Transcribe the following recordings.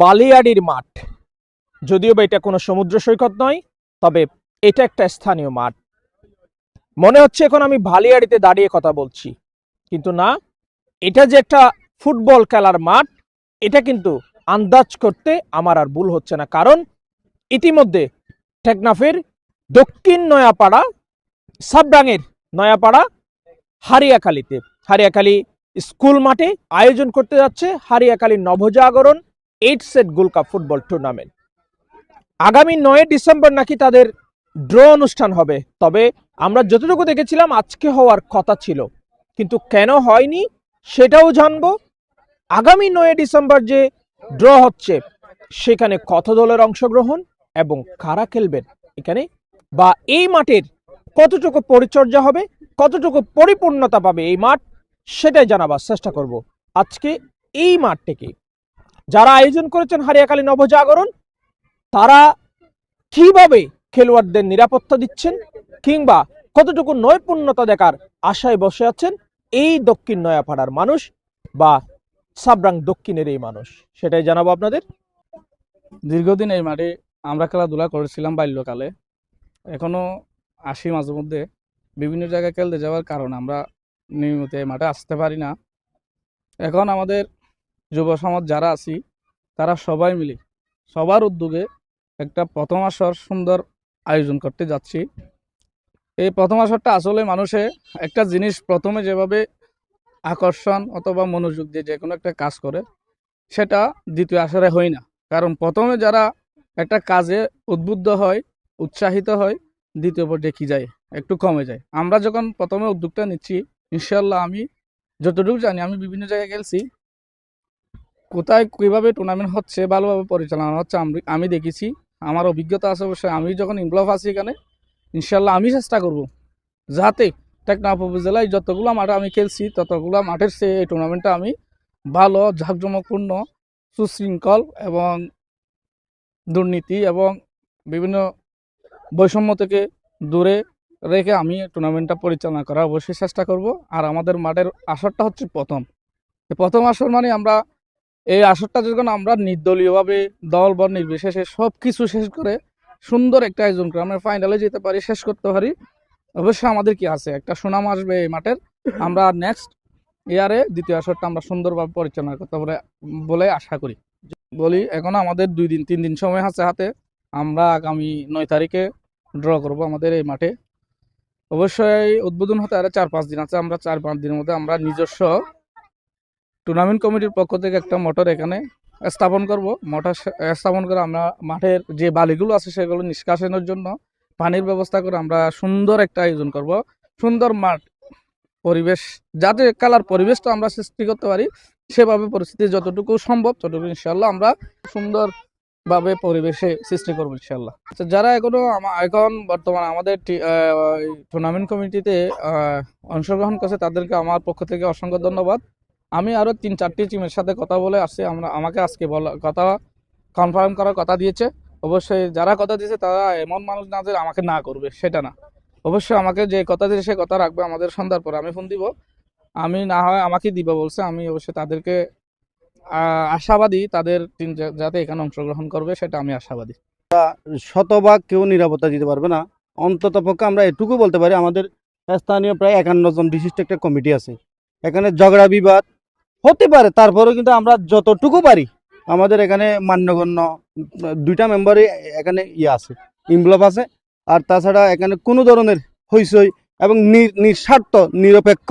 বালিয়াড়ির মাঠ। যদিও বা এটা কোনো সমুদ্র সৈকত নয়, তবে এটা একটা স্থানীয় মাঠ। মনে হচ্ছে এখন আমি বালিয়াড়িতে দাঁড়িয়ে কথা বলছি। কিন্তু না, এটা যে একটা ফুটবল খেলার মাঠ, এটা কিন্তু আন্দাজ করতে আমার আর ভুল হচ্ছে না। কারণ ইতিমধ্যে টেকনাফের দক্ষিণ নয়াপাড়া সাবডাঙের নয়াপাড়া, হারিয়াখালীতে। হারিয়াখালী স্কুল মাঠে আয়োজন করতে যাচ্ছে Hariyakhali Nabajagaran eight set gold cup football tournament আগামী নয় ডিসেম্বর নাকি তাদের ড্র অনুষ্ঠান হবে। তবে আমরা যতটুকু দেখেছিলাম, আজকে হওয়ার কথা ছিল। কিন্তু কেন হয়নি, সেটাও জানব। আগামী নয় ডিসেম্বর যে ড্র হচ্ছে, সেখানে কত দলের অংশগ্রহণ এবং কারা খেলবেন এখানে? বা এই মাঠের কতটুকু পরিচর্যা হবে, কতটুকু পরিপূর্ণতা পাবে এই মাঠ, সেটাই জানাবার চেষ্টা করব। আজকে এই মাঠ থেকে। যারা আয়োজন করেছেন হারিয়াকালী নবজাগরণ তারা কীভাবে খেলোয়াড়দের নিরাপত্তা দিচ্ছেন কিংবা কতটুকু নৈপুণ্যতা দেখার আশায় বসে আছেন, এই দক্ষিণ নয়াপাড়ার মানুষ বা সাবরাং দক্ষিণের এই মানুষ? সেটাই জানাব আপনাদের। দীর্ঘদিন এই মাঠে আমরা খেলাধুলা করেছিলাম বাল্যকালে। এখনও আসি মাঝে মধ্যে। বিভিন্ন জায়গায় খেলতে যাওয়ার কারণে আমরা নিয়মিত এই মাঠে আসতে পারি না। এখন আমাদের যুব সমাজ যারা আছি, তারা সবাই মিলে, সবার উদ্যোগে একটা প্রথম আসর সুন্দর আয়োজন করতে যাচ্ছি। এই প্রথম আসরটা আসলে মানুষে একটা জিনিস প্রথমে যেভাবে আকর্ষণ অথবা মনোযোগ দিয়ে যে কোনো একটা কাজ করে, সেটা দ্বিতীয় আসরে হয় না। কারণ প্রথমে যারা একটা কাজে উদ্বুদ্ধ হয়, উৎসাহিত হয়, দ্বিতীয় পর্যায়ে কি যায়? একটু কমে যায়। আমরা যখন প্রথমে উদ্যোগটা নিচ্ছি ইনশাল্লাহ আমি যতটুকু জানি, আমি বিভিন্ন জায়গায় খেলছি কোথায় কীভাবে টুর্নামেন্ট হচ্ছে, ভালোভাবে পরিচালনা হচ্ছে, আমি- দেখেছি। আমার অভিজ্ঞতা আছে অবশ্যই। আমি যখন ইনভলভ আছি এখানে ইনশাল্লাহ আমি চেষ্টা করব যাতে টেকনাফ উপজেলায় যতগুলো মাঠে আমি খেলছি, ততগুলো মাঠের সে এই টুর্নামেন্টটা আমি ভালো, ঝাঁকজমকপূর্ণ, সুশৃঙ্খল এবং দুর্নীতি এবং বিভিন্ন বৈষম্য থেকে দূরে রেখে আমি টুর্নামেন্টটা পরিচালনা করার অবশ্যই চেষ্টা করব। আর আমাদের মাঠের আসরটা হচ্ছে প্রথম। প্রথম আসর মানে আমরা এই আসরটা যখন আমরা নির্দলীয়ভাবে দল বল নির্বিশেষে সব কিছু শেষ করে সুন্দর একটা আয়োজন করে আমরা ফাইনালে যেতে পারি, শেষ করতে পারি, অবশ্যই আমাদের কি আছে? একটা সুনাম আসবে এই মাঠের। আমরা নেক্সট ইয়ারে দ্বিতীয় আসরটা আমরা সুন্দরভাবে পরিচালনা করতে পারে বলে আশা করি। বলি, এখন আমাদের দুই দিন, তিন দিন সময় আছে হাতে। আমরা আগামী নয় তারিখে ড্র করব আমাদের এই মাঠে। অবশ্যই উদ্বোধন হতে আরে চার পাঁচ দিন আছে। আমরা চার পাঁচ দিনের মধ্যে আমরা নিজস্ব টুর্নামেন্ট কমিটির পক্ষ থেকে একটা মোটর এখানে স্থাপন করব। মোটর স্থাপন করে আমরা মাঠের যে বালিগুলো আছে সেগুলো নিষ্কাশনের জন্য পানির ব্যবস্থা করে আমরা সুন্দর একটা আয়োজন করব। সুন্দর মাঠ পরিবেশ যাতে খেলার পরিবেশটা আমরা সৃষ্টি করতে পারি সেভাবে পরিস্থিতি যতটুকু সম্ভব ততটুকু ইনশাল্লাহ আমরা সুন্দর ভাবে পরিবেশে সৃষ্টি করব ইনশাল্লাহ আচ্ছা, যারা এখনও এখন বর্তমানে আমাদের টুর্নামেন্ট কমিটিতে অংশগ্রহণ করছে তাদেরকে আমার পক্ষ থেকে অসংখ্য ধন্যবাদ। আমি আরও তিন চারটি টিমের সাথে কথা বলে আসছি, আমরা আমাকে আজকে বলা, কথা কনফার্ম করার কথা দিয়েছে। অবশ্যই যারা কথা দিয়েছে তারা এমন মানুষ না যে আমাকে না করবে, সেটা না। অবশ্যই আমাকে যে কথা দিয়েছে সে কথা রাখবে আমাদের সন্ধ্যার পর, আমি ফোন দিব। আমি না হয় আমাকে দিবে বলছে, আমি অবশ্যই তাদেরকে আশাবাদী তাদের টিম যাতে এখানে অংশগ্রহণ করবে, সেটা আমি আশাবাদী। শতভাগ কেউ নিরাপত্তা দিতে পারবে না। অন্তত পক্ষে আমরা এটুকু বলতে পারি, আমাদের স্থানীয় প্রায় একান্ন জন বিশিষ্ট একটা কমিটি আছে। এখানে ঝগড়া বিবাদ হতে পারে, তারপরেও কিন্তু আমরা যতটুকু পারি, আমাদের এখানে মান্যগণ্য, দুইটা মেম্বারই এখানে ইয়ে আছে ইনভলভ আছে। আর তাছাড়া এখানে কোনো ধরনের হইচই এবং নিঃস্বার্থ, নিরপেক্ষ,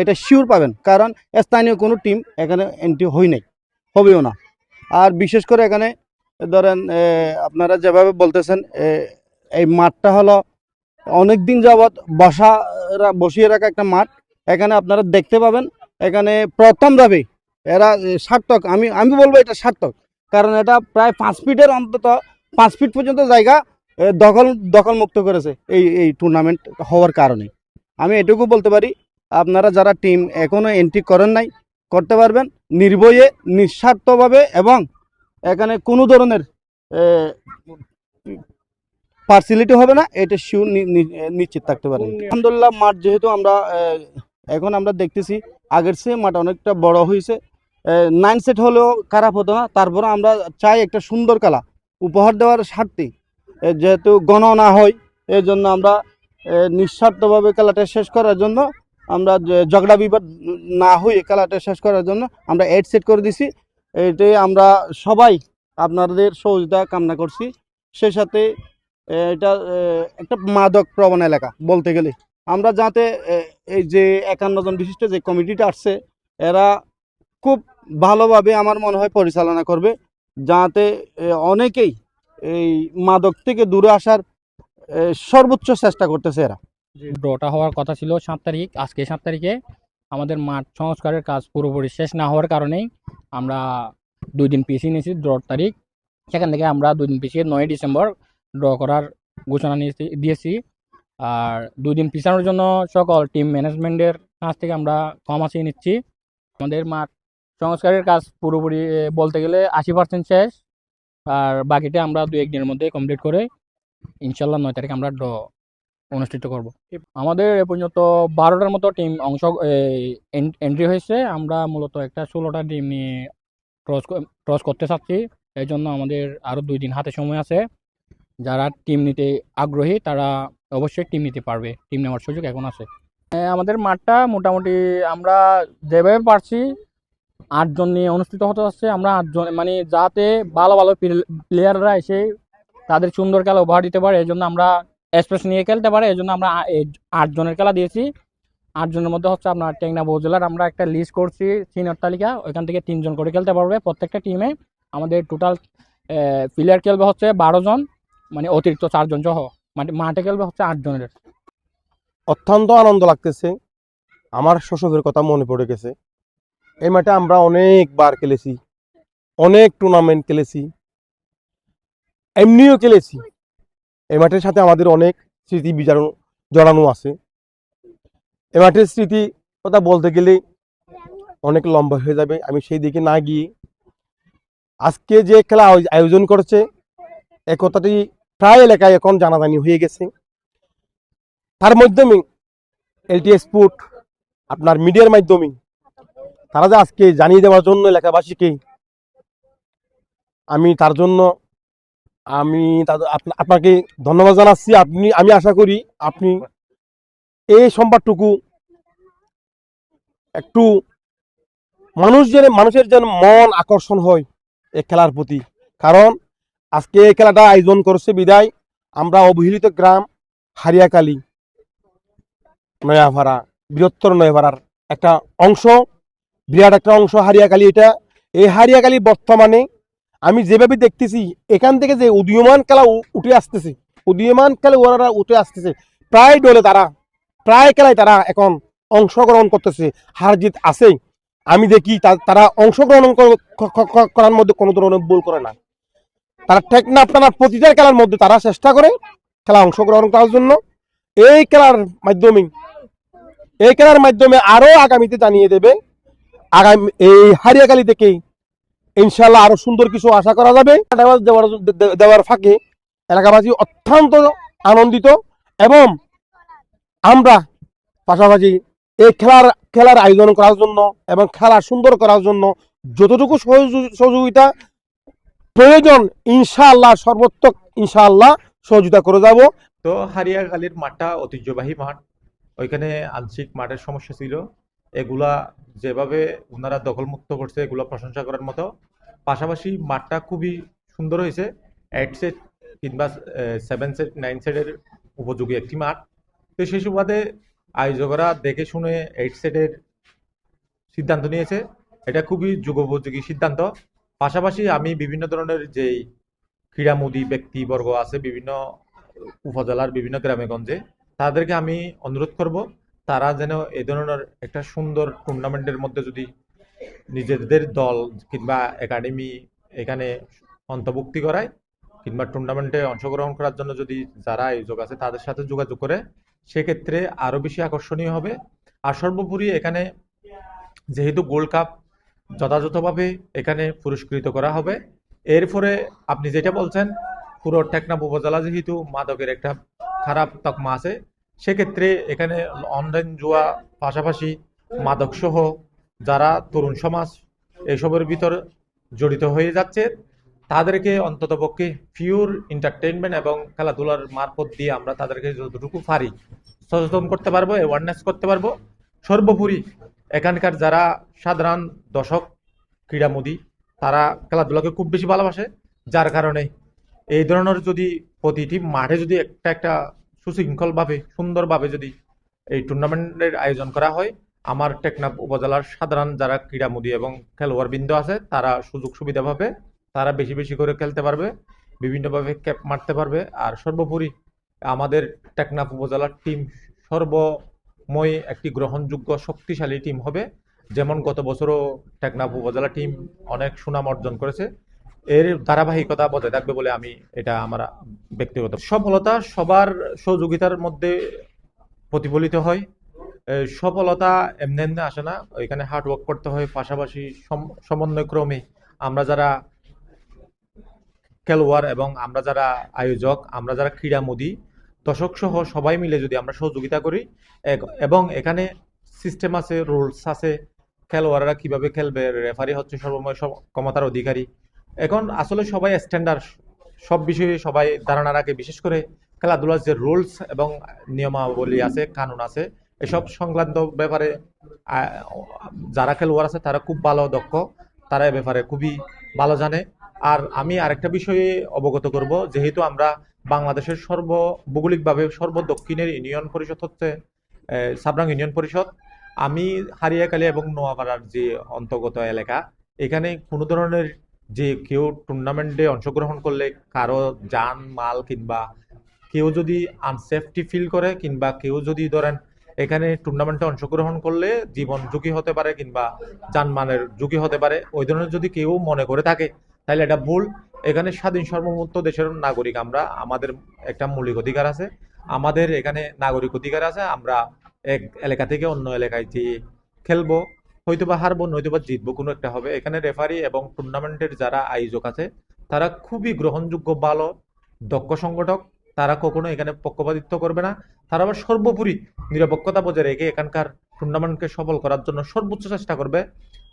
এটা শিওর পাবেন, কারণ স্থানীয় কোনো টিম এখানে এন্ট্রি হয় নাই, হবেও না। আর বিশেষ করে এখানে, ধরেন আপনারা যেভাবে বলতেছেন এই মাঠটা হলো অনেক দিন যাবৎ বসা বসিয়ে রাখা একটা মাঠ, এখানে আপনারা দেখতে পাবেন এখানে প্রথম ধাপে এরা সার্থক। আমি আমি বলব এটা সার্থক। কারণ এটা প্রায় পাঁচ ফিটের অন্তত, পাঁচ ফিট পর্যন্ত জায়গা দখল দখল মুক্ত করেছে এই এই টুর্নামেন্ট হওয়ার কারণে। আমি এটুকু বলতে পারি, আপনারা যারা টিম এখনও এন্ট্রি করেন নাই, করতে পারবেন নির্ভয়ে, নিঃস্বার্থভাবে এবং এখানে কোনো ধরনের পার্সিলিটি হবে না, এটা শিওর নিশ্চিত থাকতে পারেন। আলহামদুলিল্লাহ, মাঠ যেহেতু আমরা এখন আমরা দেখতেছি আগের চেয়ে মাঠ অনেকটা বড় হয়েছে। নাইন সেট হলেও খারাপ হতো না। তারপর আমরা চাই একটা সুন্দর খেলা, উপহার দেওয়ার স্বার্থে। যেহেতু গণনা হয় এই জন্য আমরা নিঃস্বার্থভাবে খেলাটা শেষ করার জন্য আমরা ঝগড়া বিবাদ না হয়ে খেলাটা শেষ করার জন্য আমরা এড সেট করে দিছি। এটাই আমরা সবাই আপনাদের সহযোগিতা কামনা করছি। সেই সাথে এটা একটা মাদক প্রবণ এলাকা বলতে গেলে। আমরা যাতে এই যে একান্ন জন বিশিষ্ট যে কমিটিটা আসছে, এরা খুব ভালোভাবে আমার মনে হয় পরিচালনা করবে, যাতে অনেকেই এই মাদক থেকে দূরে আসার সর্বোচ্চ চেষ্টা করতেছে এরা। ড্রটা হওয়ার কথা ছিল সাত তারিখ, আজকে সাত তারিখে। আমাদের মাঠ সংস্কারের কাজ পুরোপুরি শেষ না হওয়ার কারণেই আমরা দুই দিন পিছিয়ে নিয়েছি ড্রর তারিখ। সেখান থেকে আমরা দুই দিন পিছিয়ে নয় ডিসেম্বর ড্র করার ঘোষণা নিয়েছি, দিয়েছি। আর দুই দিন পিছানোর জন্য সকল টিম ম্যানেজমেন্টের কাছ থেকে আমরা কম আসিয়ে নিচ্ছি। আমাদের মাঠ সংস্কারের কাজ পুরোপুরি বলতে গেলে আশি পার্সেন্ট শেষ। আর বাকিটা আমরা দু একদিনের মধ্যে কমপ্লিট করে ইনশাল্লাহ নয় তারিখ আমরা ড্র অনুষ্ঠিত করব। আমাদের এ পর্যন্ত বারোটার মতো টিম অংশ এন্ট্রি হয়েছে। আমরা মূলত একটা ষোলোটা টিম নিয়ে ক্রস ক্রস করতে চাচ্ছি। এই জন্য আমাদের আরও দুই দিন হাতে সময় আছে। যারা টিম নিতে আগ্রহী তারা অবশ্যই টিম নিতে পারবে। টিম নেওয়ার সুযোগ এখন আছে। হ্যাঁ, আমাদের মাঠটা মোটামুটি আমরা যেভাবে পারছি আটজন নিয়ে অনুষ্ঠিত হতে যাচ্ছে আমরা আটজন মানে যাতে ভালো ভালো প্লেয়াররা এসে তাদের সুন্দর খেলা উপহার দিতে পারে এই জন্য আমরা এক্সপ্রেস নিয়ে খেলতে পারে। এই জন্য আমরা আ- এই আট খেলা দিয়েছি। আটজনের মধ্যে হচ্ছে আপনার টেকনা উপজেলার আমরা একটা লিস্ট করছি সিনিয়র তালিকা। ওইখান থেকে তিনজন করে খেলতে পারবে প্রত্যেকটা টিমে আমাদের টোটাল প্লেয়ার খেলবে হচ্ছে বারো জন। মানে অতিরিক্ত চারজন সহ মানে মাঠে খেলবে হচ্ছে আট জনের অত্যন্ত আনন্দ লাগতেছে। আমার শৈশবের কথা মনে পড়ে গেছে। এই মাঠে আমরা অনেকবার খেলেছি। অনেক টুর্নামেন্ট খেলেছি। এমনিও খেলেছি। এই মাঠের সাথে আমাদের অনেক স্মৃতি বিচারণ জড়ানো আছে। এ মাঠের স্মৃতি কথা বলতে গেলে অনেক লম্বা হয়ে যাবে, আমি সেই দিকে না গিয়ে। আজকে যে খেলা আয়োজ- আয়োজন করেছে এ কথাটি প্রায় এলাকায় এখন জানাজানি হয়ে গেছে। তার মাধ্যমে এলটি স্পোর্ট আপনার মিডিয়ার মাধ্যমে তারা যে আজকে জানিয়ে দেওয়ার জন্য এলাকাবাসীকে, আমি তার জন্য, আমি আপনাকে ধন্যবাদ জানাচ্ছি। আপনি, আমি আশা করি আপনি এই সংবাদটুকু একটু মানুষ যেন, মানুষের যেন মন আকর্ষণ হয় এই খেলার প্রতি। কারণ আজকে এই খেলাটা আয়োজন করছে বিদায়। আমরা অবহেলিত গ্রাম হারিয়াকালী নয়াভাড়া বৃহত্তর নয়াভাড়ার একটা অংশ, বিরাট একটা অংশ হারিয়াকালী এটা। এই হারিয়াকালী বর্তমানে আমি যেভাবে দেখতেছি, এখান থেকে যে উদীয়মান খেলা উঠে আসতেছে, উদীয়মান খেলা ওরা উঠে আসতেছে, প্রায় দলে তারা, প্রায় খেলায় তারা এখন অংশগ্রহণ করতেছে, হার জিত আছে। আমি দেখি তারা অংশগ্রহণ করার মধ্যে কোনো ধরনের ভুল করে না। তারা টেকনা আপনার প্রতিটা খেলার মধ্যে তারা চেষ্টা করে খেলা অংশগ্রহণ করার জন্য। এই খেলার মাধ্যমে, এই খেলার মাধ্যমে আরও আগামীতে জানিয়ে দেবে। আগামী, এই হারিয়াকালী থেকে ইনশাল্লাহ আরও সুন্দর কিছু আশা করা যাবে। দেওয়ার দেওয়ার ফাঁকে এলাকাবাসী অত্যন্ত আনন্দিত এবং আমরা পাশাপাশি এই খেলার খেলার আয়োজন করার জন্য এবং খেলা সুন্দর করার জন্য যতটুকু সহযোগি- সহযোগিতা প্রয়োজন, ইনশাআল্লাহ, সর্বোত্তক ইনশাআল্লাহ সহযোগিতা করে যাব। তো হারিয়াখালীর মাঠটা ঐতিহ্যবাহী মাঠ। ওইখানে আংশিক মাঠের সমস্যা ছিল। এগুলা যেভাবে ওনারা দখলমুক্ত করছে, এগুলা প্রশংসা করার মতো। পাশাপাশি মাঠটা খুবই সুন্দর হয়েছে। এইট সেট কিংবা সেভেন সেট নাইন সেটের উপযোগী একটি মাঠ। তো সেই সুবাদে আয়োজকরা দেখে শুনে এইট সেটের সিদ্ধান্ত নিয়েছে। এটা খুবই যুগোপযোগী সিদ্ধান্ত। পাশাপাশি আমি বিভিন্ন ধরনের যেই ক্রীড়ামোদী ব্যক্তিবর্গ আছে, বিভিন্ন উপজেলার বিভিন্ন গ্রামে গঞ্জে তাদেরকে আমি অনুরোধ করব, তারা যেন এ ধরনের একটা সুন্দর টুর্নামেন্টের মধ্যে যদি নিজেদের দল কিংবা একাডেমি এখানে অন্তর্ভুক্তি করায়, কিংবা টুর্নামেন্টে অংশগ্রহণ করার জন্য যদি যারা আয়োজক আছে তাদের সাথে যোগাযোগ করে, সেক্ষেত্রে আরও বেশি আকর্ষণীয় হবে। আর সর্বোপরি এখানে যেহেতু গোল্ড কাপ যথাযথভাবে এখানে পুরস্কৃত করা হবে। এরপরে আপনি যেটা বলছেন পুরো টেকনাফ উপজেলা যেহেতু মাদকের একটা খারাপ তকমা আছে, সেক্ষেত্রে এখানে অনলাইন জুয়া পাশাপাশি মাদক সহ যারা তরুণ সমাজ এসবের ভিতর জড়িত হয়ে যাচ্ছে, তাদেরকে অন্ততপক্ষে পিওর এন্টারটেইনমেন্ট এবং খেলাধুলার মারফত দিয়ে আমরা তাদেরকে যতটুকু পারি সচেতন করতে পারব অ্যাওয়ারনেস করতে পারব। সর্বোপরি এখানকার যারা সাধারণ দর্শক, ক্রীড়ামোদী, তারা খেলাধুলাকে খুব বেশি ভালোবাসে, যার কারণে এই ধরনের যদি প্রতিটি মাঠে যদি একটা একটা সুশৃঙ্খলভাবে, সুন্দরভাবে যদি এই টুর্নামেন্টের আয়োজন করা হয়, আমার টেকনাফ উপজেলার সাধারণ যারা ক্রীড়ামোদী এবং খেলোয়াড় বৃন্দ আছে, তারা সুযোগ সুবিধা পাবে, তারা বেশি বেশি করে খেলতে পারবে, বিভিন্নভাবে ক্যাপ মারতে পারবে, আর সর্বোপরি আমাদের টেকনাফ উপজেলার টিম সর্বময় একটি গ্রহণযোগ্য শক্তিশালী টিম হবে। যেমন গত বছরও টেকনাফ উপজেলা টিম অনেক সুনাম অর্জন করেছে। এর ধারাবাহিকতা বজায় থাকবে বলে আমি এটা আমার ব্যক্তিগত সফলতা সবার সহযোগিতার মধ্যে প্রতিফলিত হয়। সফলতা এমনি এমনি আসে না। ওইখানে হার্ড ওয়ার্ক করতে হয়। পাশাপাশি সম- সমন্বয়ক্রমে আমরা যারা খেলোয়াড় এবং আমরা যারা আয়োজক, আমরা যারা ক্রীড়ামোদী দর্শক সহ সবাই মিলে যদি আমরা সহযোগিতা করি এবং এখানে সিস্টেম আছে রুলস আছে, খেলোয়াড়রা কীভাবে খেলবে রেফারি হচ্ছে সর্বময় ক্ষমতার অধিকারী। এখন আসলে সবাই স্ট্যান্ডার্ড সব বিষয়ে সবাই ধারণা রাখে, বিশেষ করে খেলাধুলার যে রুলস এবং নিয়মাবলী আছে, কানুন আছে, এসব সংক্রান্ত ব্যাপারে যারা খেলোয়াড় আছে তারা খুব ভালো দক্ষ, তারা এ ব্যাপারে খুবই ভালো জানে। আর আমি আরেকটা বিষয়ে অবগত করব, যেহেতু আমরা বাংলাদেশের সর্ব ভৌগোলিকভাবে সর্ব দক্ষিণের ইউনিয়ন পরিষদ হচ্ছে সাবরাং ইউনিয়ন পরিষদ। আমি হারিয়াকালী এবং নোয়াপাড়ার যে অন্তর্গত এলাকা, এখানে কোনো ধরনের যে কেউ টুর্নামেন্টে অংশগ্রহণ করলে কারও যান, মাল কিংবা কেউ যদি আনসেফটি ফিল করে কিংবা কেউ যদি ধরেন এখানে টুর্নামেন্টে অংশগ্রহণ করলে জীবন ঝুঁকি হতে পারে কিংবা যানমালের ঝুঁকি হতে পারে, ওই ধরনের যদি কেউ মনে করে থাকে তাহলে এটা ভুল। এখানে স্বাধীন সর্বমুক্ত দেশের নাগরিক আমরা, আমাদের একটা মৌলিক অধিকার আছে। আমাদের এখানে নাগরিক অধিকার আছে, আমরা এক এলাকা থেকে অন্য এলাকায় যে খেলব, হয়তোবা হারবো, নয়তোবা জিতবো, কোনো একটা হবে। এখানে রেফারি এবং টুর্নামেন্টের যারা আয়োজক আছে, তারা খুবই গ্রহণযোগ্য, ভালো, দক্ষ সংগঠক। তারা কখনো এখানে পক্ষপাতিত্ব করবে না। তারা আবার সর্বোপরি নিরপেক্ষতা বজায় রেখে এখানকার টুর্নামেন্টকে সফল করার জন্য সর্বোচ্চ চেষ্টা করবে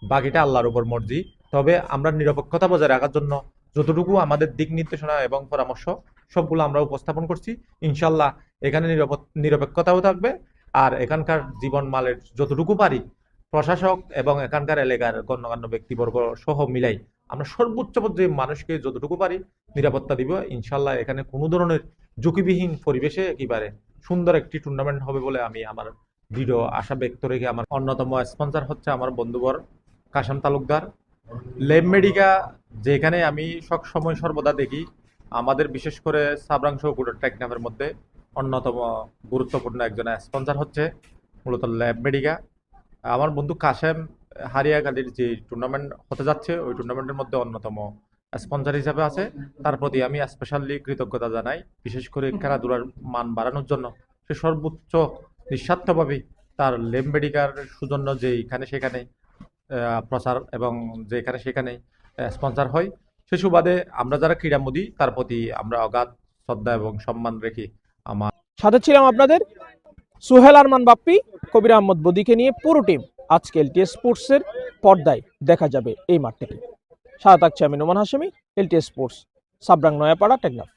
বাকিটা আল্লাহর উপর মর্জি। তবে আমরা নিরপেক্ষতা বজায় রাখার জন্য যতটুকু আমাদের দিক নির্দেশনা এবং পরামর্শ, সবগুলো আমরা উপস্থাপন করছি। ইনশাল্লাহ এখানে নিরপ- নিরপেক্ষতাও থাকবে আর এখানকার জীবন মালের যতটুকু পারি প্রশাসক এবং এখানকার এলাকার গণ্যমান্য ব্যক্তিবর্গ সহ মিলাই আমরা সর্বোচ্চ পর্যায়ে মানুষকে যতটুকু পারি নিরাপত্তা দিব। ইনশাল্লাহ এখানে কোনো ধরনের ঝুঁকিবিহীন পরিবেশে একেবারে সুন্দর একটি টুর্নামেন্ট হবে বলে আমি আমার দৃঢ় আশা ব্যক্ত রেখে আমার অন্যতম স্পন্সর হচ্ছে আমার বন্ধুবর কাশাম তালুকদার। লেব মেডিকা, যেখানে আমি সব সময় সর্বদা দেখি। আমাদের বিশেষ করে সাবরাংশ গুড়ের টেকনাফের মধ্যে অন্যতম গুরুত্বপূর্ণ একজন স্পন্সর হচ্ছে মূলত ল্যাব মেডিকা। আমার বন্ধু কাশেম হারিয়াকালির যে টুর্নামেন্ট হতে যাচ্ছে, ওই টুর্নামেন্টের মধ্যে অন্যতম স্পন্সর হিসাবে আছে। তার প্রতি আমি স্পেশালি কৃতজ্ঞতা জানাই। বিশেষ করে খেলাধুলার মান বাড়ানোর জন্য সে সর্বোচ্চ নিঃস্বার্থভাবে তার লেমবেডিকার সুজন্য যে এখানে সেখানে প্রচার এবং যেখানে সেখানে স্পন্সর হয়, সে সুবাদে আমরা যারা ক্রীড়ামোদী, তার প্রতি আমরা অগাধ শ্রদ্ধা এবং সম্মান রেখে আমার সাথে ছিলাম আপনাদের সোহেল আরমান বাপ্পি, কবির আহমদ বদিকে নিয়ে পুরো টিম। আজকে এলটিএস স্পোর্টসের পর্দায় দেখা যাবে এই মাঠ থেকে সাথে থাকছে আমি নোমান হাসেমি এলটিএস স্পোর্টস, সাবরাং নয়াপাড়া, টেকনাফ।